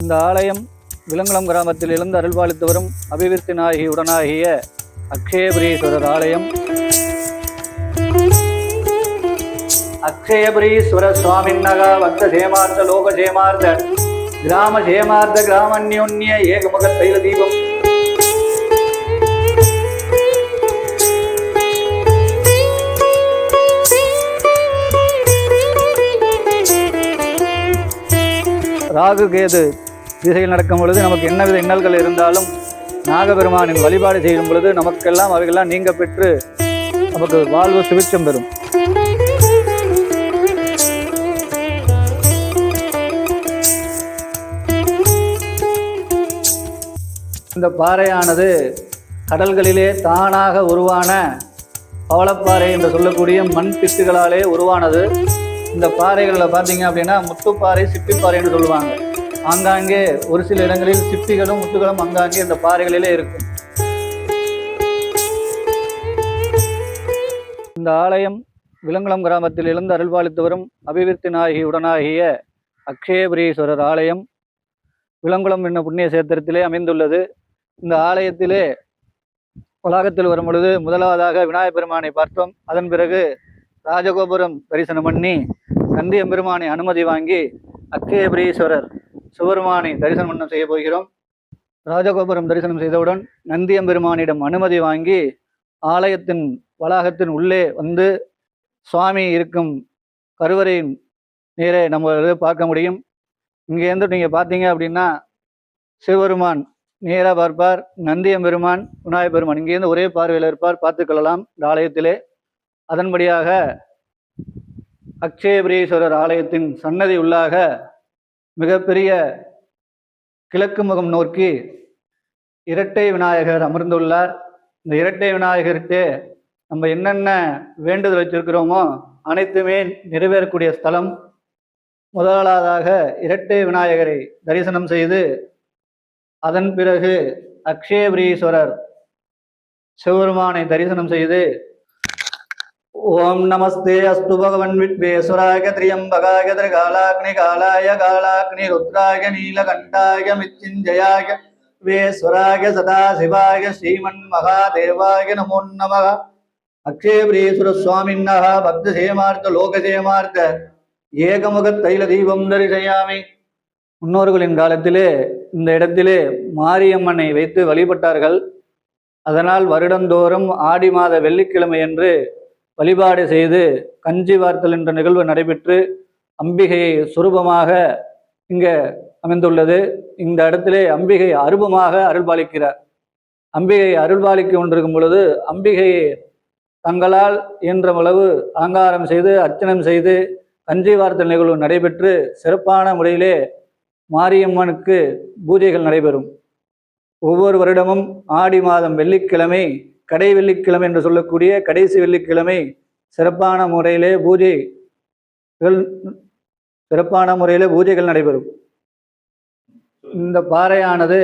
இந்த ஆலயம் விலங்குளம் கிராமத்தில் இருந்து அருள்பாலித்து வரும் அபிவிருத்தி நாயகி உடனாகிய அக்ஷயபுரீஸ்வரர் ஆலயம் அக்ஷயபுரீஸ்வர சுவாமின்னக பக்த சேமார்த்த லோக சேமார்த்த கிராம சேமார்த்த கிராமன்யோன்ய ஏகமுக தைல தீபம் ராகு கேது திசையில் நடக்கும் பொழுது நமக்கு என்னவித இன்னல்கள் இருந்தாலும் நாகபெருமானின் வழிபாடு செய்யும் பொழுது நமக்கெல்லாம் அவைகள்லாம் நீங்க பெற்று நமக்கு வாழ்வு சுபிச்சம் பெறும் இந்த பாறையானது கடல்களிலே தானாக உருவான பவளப்பாறை என்று சொல்லக்கூடிய மண் திட்டுகளாலே உருவானது. இந்த பாறைகளில் பார்த்தீங்க அப்படின்னா முத்துப்பாறை சிப்பிப்பாறை என்று சொல்லுவாங்க. ஆங்காங்கே ஒரு சில இடங்களில் சிப்பிகளும் முத்துகளும் ஆங்காங்கே இந்த பாறைகளிலே இருக்கும். இந்த ஆலயம் விலங்குளம் கிராமத்தில் இருந்து அருள்பாலித்து வரும் அபிவிருத்தி நாயகி உடனாகிய அக்ஷயபுரீஸ்வரர் ஆலயம் விலங்குளம் என்னும் புண்ணிய சேத்திரத்திலே அமைந்துள்ளது. இந்த ஆலயத்திலே வளாகத்தில் வரும் பொழுது முதலாவதாக விநாயகப் பெருமானை பார்த்தோம். அதன் பிறகு ராஜகோபுரம் தரிசனம் பண்ணி நந்தி எம்பெருமானை அனுமதி வாங்கி அக்கேபுரீஸ்வரர் சிவபெருமானை தரிசனம் பண்ண செய்ய போகிறோம். ராஜகோபுரம் தரிசனம் செய்தவுடன் நந்தியம்பெருமானிடம் அனுமதி வாங்கி ஆலயத்தின் வளாகத்தின் உள்ளே வந்து சுவாமி இருக்கும் கருவறையின் நேரே நம்ம பார்க்க முடியும். இங்கேருந்து நீங்கள் பார்த்தீங்க அப்படின்னா சிவபெருமான் நேராக பார்ப்பார் நந்தியம் பெருமான். பெருமான் இங்கேருந்து ஒரே பார்வையில் இருப்பார் பார்த்துக்கொள்ளலாம் இந்த ஆலயத்திலே. அதன்படியாக அக்ஷயபுரீஸ்வரர் ஆலயத்தின் சன்னதி உள்ளாக மிகப்பெரிய கிழக்கு முகம் நோக்கி இரட்டை விநாயகர் அமர்ந்துள்ளார். இந்த இரட்டை விநாயகருக்கு நம்ம என்னென்ன வேண்டுதல் வச்சிருக்கிறோமோ அனைத்துமே நிறைவேறக்கூடிய ஸ்தலம். முதலாவதாக இரட்டை விநாயகரை தரிசனம் செய்து அதன் பிறகு அக்ஷயபுரீஸ்வரர் சிவபெருமானை தரிசனம் செய்து ஓம் நமஸ்தே அஸ்து பகவன் வித்வேஸ்வராய திரியம்பகாய திரிகாலாக்னி காலாய காலாக்னி ருத்ராய நீலகண்டாய மிச்சிஞ்சயாய வேஸ்வராய சதாசிவாய ஸ்ரீமன் மகாதேவாய நமோ நம பக்த சுவாமின்னः பக்தசேமார்த்த லோகசேமார்த்த ஏகமுக தைல தீபம் தரிசையாமி. முன்னோர்களின் காலத்திலே இந்த இடத்திலே மாரியம்மனை வைத்து வழிபட்டார்கள். அதனால் வருடந்தோறும் ஆடி மாத வெள்ளிக்கிழமை என்று வழிபாடு செய்து கஞ்சி வார்த்தல் என்ற நிகழ்வு நடைபெற்று அம்பிகையை சுரூபமாக இங்கே அமைந்துள்ளது. இந்த இடத்திலே அம்பிகை அருபமாக அருள்பாலிக்கிறார். அம்பிகை அருள்பாலிக்க கொண்டிருக்கும் பொழுது அம்பிகையை தங்களால் இயன்ற அளவு அலங்காரம் செய்து அர்ச்சனம் செய்து கஞ்சி வார்த்தல் நிகழ்வு நடைபெற்று சிறப்பான முறையிலே மாரியம்மனுக்கு பூஜைகள் நடைபெறும். ஒவ்வொரு வருடமும் ஆடி மாதம் வெள்ளிக்கிழமை கடை வெள்ளிக்கிழமை என்று சொல்லக்கூடிய கடைசி வெள்ளிக்கிழமை சிறப்பான முறையிலே பூஜைகள் சிறப்பான முறையிலே பூஜைகள் நடைபெறும். இந்த பாறையானது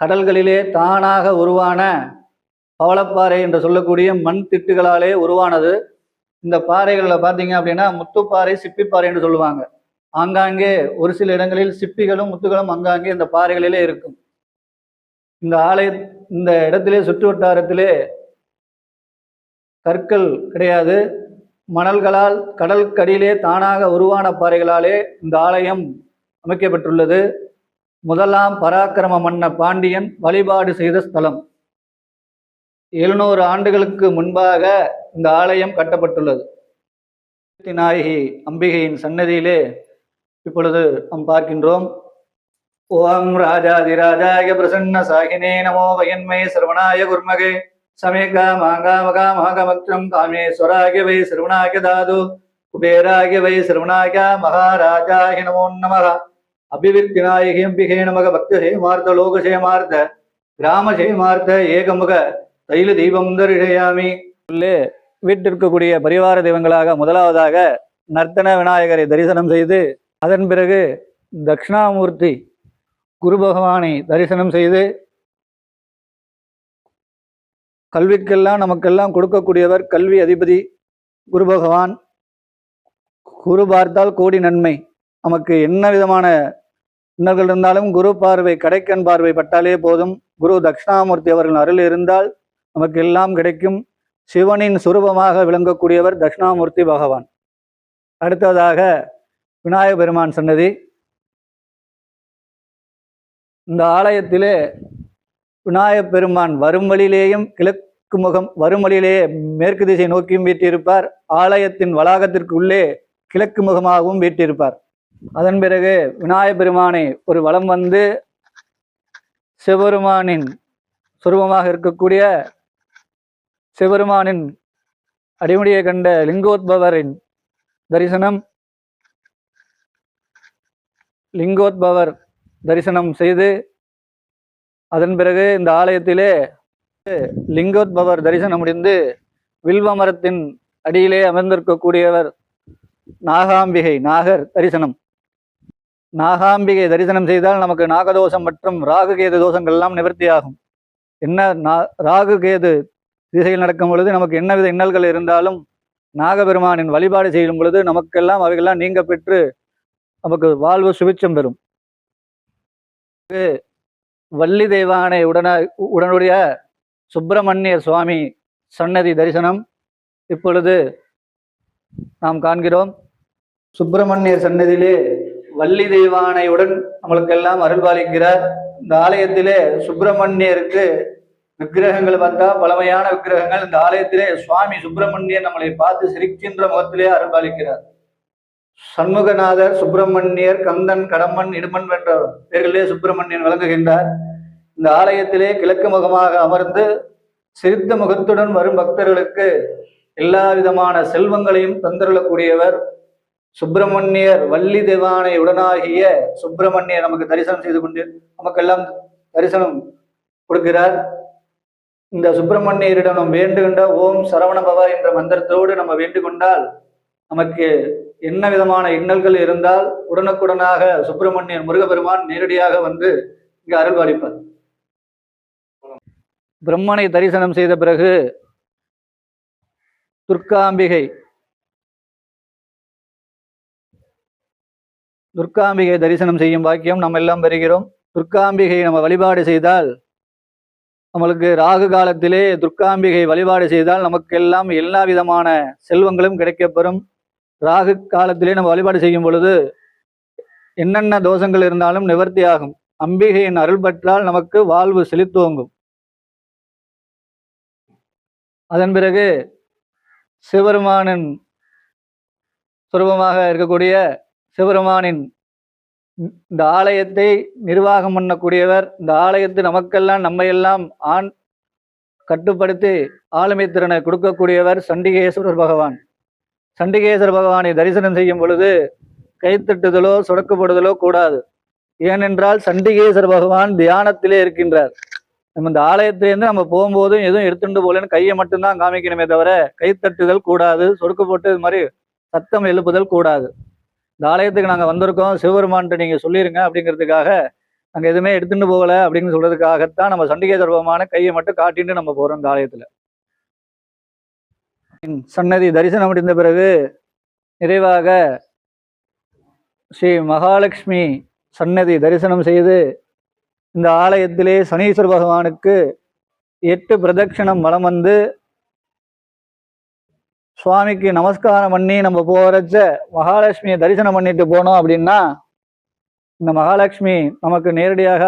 கடல்களிலே தானாக உருவான பவளப்பாறை என்று சொல்லக்கூடிய மண் திட்டுகளாலே உருவானது. இந்த பாறைகளில் பார்த்தீங்க அப்படின்னா முத்துப்பாறை சிப்பிப்பாறை என்று சொல்லுவாங்க. ஆங்காங்கே ஒரு சில இடங்களில் சிப்பிகளும் முத்துகளும் அங்காங்கே இந்த பாறைகளிலே இருக்கும். இந்த ஆலய இந்த இடத்திலே சுற்று வட்டாரத்திலே கற்கள் கிடையாது. மணல்களால் கடலுக்கடியிலே தானாக உருவான பாறைகளாலே இந்த ஆலயம் அமைக்கப்பட்டுள்ளது. முதலாம் பராக்கிரம மன்ன பாண்டியன் வழிபாடு செய்த ஸ்தலம். எழுநூறு ஆண்டுகளுக்கு முன்பாக இந்த ஆலயம் கட்டப்பட்டுள்ளது. நாயகி அம்பிகையின் சன்னதியிலே இப்பொழுது நாம் பார்க்கின்றோம். ஓம் ராஜாதிராஜாய பிரசன்ன சாகினே நமோ வயன்மை சரவணாய குர்மகே. சமேகா மாங்காமகா மகாமக்ரம் காமேஸ்வராய வை சரவணாய தாது. குபேராய வை சரவணாய மகாராஜாய நமோ நம அபிவிருத்தி நாயகி அம்பிகே நமக பக்தசேமார்த்த லோகசேமார்த்த கிராமசேமார்த்த கிராம சேமார்த்த ஏகமுக தைல தீபம் தரிசையாமி உள்ளே வீட்டிற்கக்கூடிய பரிவார தெய்வங்களாக முதலாவதாக நர்த்தன விநாயகரை தரிசனம் செய்து அதன் பிறகு தட்சிணாமூர்த்தி குரு பகவானை தரிசனம் செய்து கல்விக்கெல்லாம் நமக்கெல்லாம் கொடுக்கக்கூடியவர் கல்வி அதிபதி குரு பகவான். குரு பார்த்தால் கோடி நன்மை. நமக்கு என்ன விதமான இன்னல்கள் இருந்தாலும் குரு பார்வை கடைக்கண் பார்வை பட்டாலே போதும். குரு தட்சிணாமூர்த்தி அவர்கள் அருள் இருந்தால் நமக்கு எல்லாம் கிடைக்கும். சிவனின் சுரூபமாக விளங்கக்கூடியவர் தட்சிணாமூர்த்தி பகவான். அடுத்ததாக விநாயக பெருமான் சன்னதி. இந்த ஆலயத்திலே விநாயகப் பெருமான் வரும் வழியிலேயும் கிழக்கு முகம் வரும் வழியிலேயே மேற்கு திசை நோக்கியும் வீட்டிருப்பார் ஆலயத்தின் வளாகத்திற்கு உள்ளே கிழக்கு முகமாகவும் வீட்டிருப்பார் அதன் பிறகு விநாயகப் பெருமானை ஒரு வலம் வந்து சிவபெருமானின் சுரூபமாக இருக்கக்கூடிய சிவபெருமானின் அடிமுடியை கண்ட லிங்கோத்பவரின் தரிசனம் லிங்கோத்பவர் தரிசனம் செய்து அதன் பிறகு இந்த ஆலயத்திலே லிங்கோத்பவர் தரிசனம் முடிந்து வில்வ மரத்தின் அடியிலே அமர்ந்திருக்கக்கூடியவர் நாகாம்பிகை நாகர் தரிசனம். நாகாம்பிகை தரிசனம் செய்தால் நமக்கு நாகதோஷம் மற்றும் ராகு கேது தோஷங்கள் எல்லாம் நிவர்த்தியாகும். என்ன நா ராகு கேது திசையில் நடக்கும் பொழுது நமக்கு என்னவித இன்னல்கள் இருந்தாலும் நாகபெருமானின் வழிபாடு செய்யும் பொழுது நமக்கெல்லாம் அவைகள்லாம் நீங்க பெற்று நமக்கு வாழ்வு சுபிச்சம் பெறும். வள்ளி தெய்வானை உடன உடனுடைய சுப்பிரமணிய சுவாமி சன்னதி தரிசனம் இப்பொழுது நாம் காண்கிறோம். சுப்பிரமணியர் சன்னதியிலே வள்ளி தெய்வானையுடன் நம்மளுக்கெல்லாம் அருள்பாலிக்கிறார். இந்த ஆலயத்திலே சுப்பிரமணியருக்கு விக்கிரகங்கள் பார்த்தா பழமையான விக்கிரகங்கள். இந்த ஆலயத்திலே சுவாமி சுப்பிரமணியன் நம்மளை பார்த்து சிரிக்கின்ற முகத்திலே அருள்பாலிக்கிறார். சண்முகநாதர் சுப்பிரமணியர் கந்தன் கடம்பன் இடுமன் என்ற பெயர்களே சுப்பிரமணியன் விளங்குகின்றார். இந்த ஆலயத்திலே கிழக்கு முகமாக அமர்ந்து சிரித்த முகத்துடன் வரும் பக்தர்களுக்கு எல்லா விதமான செல்வங்களையும் தந்தருளக்கூடியவர் சுப்பிரமணியர் வள்ளி தேவானை உடனாகிய சுப்பிரமணியர் நமக்கு தரிசனம் செய்து கொண்டு நமக்கெல்லாம் தரிசனம் கொடுக்கிறார். இந்த சுப்பிரமணியரிடம் நாம் வேண்டுகின்ற ஓம் சரவண பவ என்ற மந்திரத்தோடு நம்ம வேண்டுகொண்டால் நமக்கு என்ன விதமான இன்னல்கள் இருந்தால் உடனுக்குடனாக சுப்பிரமணியன் முருகப்பெருமான் நேரடியாக வந்து இங்கு அருள்பாலிப்பார் பிரம்மனை தரிசனம் செய்த பிறகு துர்காம்பிகை துர்காம்பிகை தரிசனம் செய்யும் பாக்கியம் நம்ம எல்லாம் பெறுகிறோம். துர்காம்பிகை நம்ம வழிபாடு செய்தால் நம்மளுக்கு ராகு காலத்திலே துர்காம்பிகை வழிபாடு செய்தால் நமக்கெல்லாம் எல்லா விதமான செல்வங்களும் கிடைக்கப்பெறும். ராகு காலத்திலே நம்ம வழிபாடு செய்யும் பொழுது என்னென்ன தோஷங்கள் இருந்தாலும் நிவர்த்தியாகும். அம்பிகையின் அருள் பெற்றால் நமக்கு வாழ்வு செழித்துவங்கும் அதன் பிறகு சிவபெருமானின் சுரூபமாக இருக்கக்கூடிய சிவபெருமானின் இந்த ஆலயத்தை நிர்வாகம் பண்ணக்கூடியவர் இந்த ஆலயத்தை நமக்கெல்லாம் நம்மையெல்லாம் ஆண் கட்டுப்படுத்தி ஆளுமை திறனை கொடுக்கக்கூடியவர் சண்டிகேஸ்வரர் பகவான். சண்டிகேஸ்வர பகவானை தரிசனம் செய்யும் பொழுது கைத்தட்டுதலோ சுடக்கப்படுதலோ கூடாது. ஏனென்றால் சண்டிகேஸ்வர பகவான் தியானத்திலே இருக்கின்றார். நம்ம இந்த ஆலயத்திலேருந்து நம்ம போகும்போதும் எதுவும் எடுத்துட்டு போகலன்னு கையை மட்டும்தான் காமிக்கணுமே தவிர கைத்தட்டுதல் கூடாது சொடுக்கப்பட்டு இது மாதிரி சத்தம் எழுப்புதல் கூடாது. இந்த ஆலயத்துக்கு நாங்கள் வந்திருக்கோம். சிவபெருமான்ட்டு நீங்கள் சொல்லிருங்க அப்படிங்கிறதுக்காக நாங்கள் எதுவுமே எடுத்துட்டு போகல அப்படின்னு சொல்றதுக்காகத்தான் நம்ம சண்டிகேஸ்வர பகவான கையை மட்டும் காட்டிட்டு நம்ம போறோம் இந்த ஆலயத்துல. சன்னதி தரிசனம் முடிந்த பிறகு நிறைவாக ஸ்ரீ மகாலட்சுமி சன்னதி தரிசனம் செய்து இந்த ஆலயத்திலே சனீஸ்வர பகவானுக்கு எட்டு பிரதட்சணம் வலம் வந்து சுவாமிக்கு நமஸ்காரம் பண்ணி நம்ம போகிறச்ச மகாலட்சுமியை தரிசனம் பண்ணிட்டு போனோம் அப்படின்னா இந்த மகாலட்சுமி நமக்கு நேரடியாக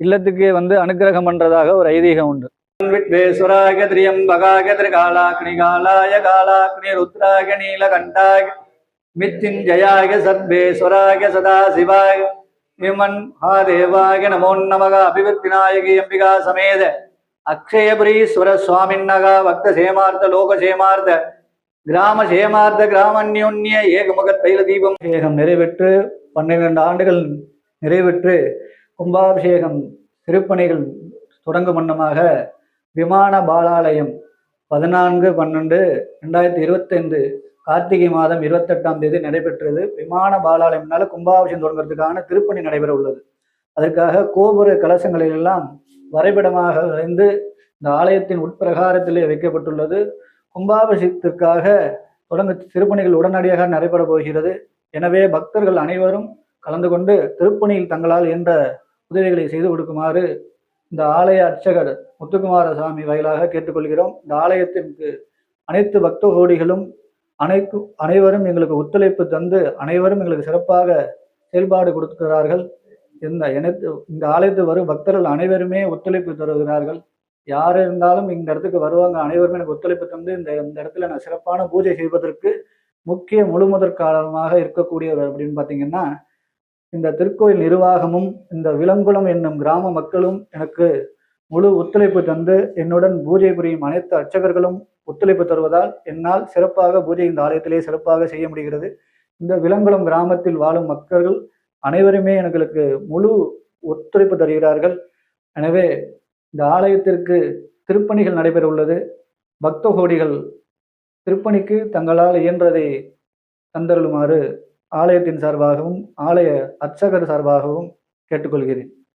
இல்லத்துக்கே வந்து அனுக்கிரகம் பண்ணுறதாக ஒரு ஐதீகம் உண்டு. வித்வேஸ்வராக திரியம்பகாக திரிகாலாக்னி காலாய காலாக்னி ருத்ராக நீலகண்டாக மித்யுஞ்சயாய சத்வேஸ்வராக சதா சிவாய விமன் மகாதேவாய நமோ நமக அபிவிருத்திநாயகி அம்பிகா சமேத அக்ஷயபுரீஸ்வர சுவாமின்னகா பக்த சேமார்த்த லோக சேமார்த்த கிராம சேமார்த்த கிராமன்யோன்ய ஏகமுக தைல தீபம் ஏகம் நிறைவேற்று பன்னிரண்டு ஆண்டுகள் நிறைவேற்று கும்பாபிஷேகம் திருப்பணிகள் தொடங்கும் வண்ணமாக விமான பாலாலயம் பதினான்கு பன்னெண்டு ரெண்டாயிரத்தி இருபத்தைந்து கார்த்திகை மாதம் இருபத்தெட்டாம் தேதி நடைபெற்றது. விமான பாலாலயம்னால கும்பாபிஷேகம் தொடங்குறதுக்கான திருப்பணி நடைபெற உள்ளது. அதற்காக கோபுர கலசங்களிலெல்லாம் வரைபடமாக வரைந்து இந்த ஆலயத்தின் உட்பிரகாரத்திலே வைக்கப்பட்டுள்ளது. கும்பாபிஷேகத்திற்காக தொடங்க திருப்பணிகள் உடனடியாக நடைபெற போகிறது. எனவே பக்தர்கள் அனைவரும் கலந்து கொண்டு திருப்பணியில் தங்களால் என்ற உதவிகளை செய்து கொடுக்குமாறு இந்த ஆலய அர்ச்சகர் முத்துக்குமார சாமி வாயிலாக கேட்டுக்கொள்கிறோம். இந்த ஆலயத்திற்கு அனைத்து பக்த கோடிகளும் அனைத்து அனைவரும் எங்களுக்கு ஒத்துழைப்பு தந்து அனைவரும் எங்களுக்கு சிறப்பாக செயல்பாடு கொடுக்கிறார்கள். இந்த இணைத்து இந்த ஆலயத்தில் வரும் பக்தர்கள் அனைவருமே ஒத்துழைப்பு தருகிறார்கள். யார் இருந்தாலும் இந்த இடத்துக்கு வருவாங்க அனைவருமே எனக்கு ஒத்துழைப்பு தந்து இந்த இந்த இடத்துல நான் சிறப்பான பூஜை செய்வதற்கு முக்கிய முழுமுதற் காரணமாக இருக்கக்கூடியவர் அப்படின்னு பார்த்தீங்கன்னா இந்த திருக்கோயில் நிர்வாகமும் இந்த விலங்குளம் என்னும் கிராம மக்களும் எனக்கு முழு ஒத்துழைப்பு தந்து என்னுடன் பூஜை புரியும் அனைத்து அர்ச்சகர்களும் ஒத்துழைப்பு தருவதால் என்னால் சிறப்பாக பூஜை இந்த ஆலயத்திலே சிறப்பாக செய்ய முடிகிறது. இந்த விலங்குளம் கிராமத்தில் வாழும் மக்கள் அனைவருமே எங்களுக்கு முழு ஒத்துழைப்பு தருகிறார்கள். எனவே இந்த ஆலயத்திற்கு திருப்பணிகள் நடைபெற உள்ளது பக்த கோடிகள் திருப்பணிக்கு தங்களால் இயன்றதை தந்தருளுமாறு ஆலயத்தின் சார்பாகவும் ஆலய அர்ச்சகர் சார்பாகவும் கேட்டுக்கொள்கிறேன்.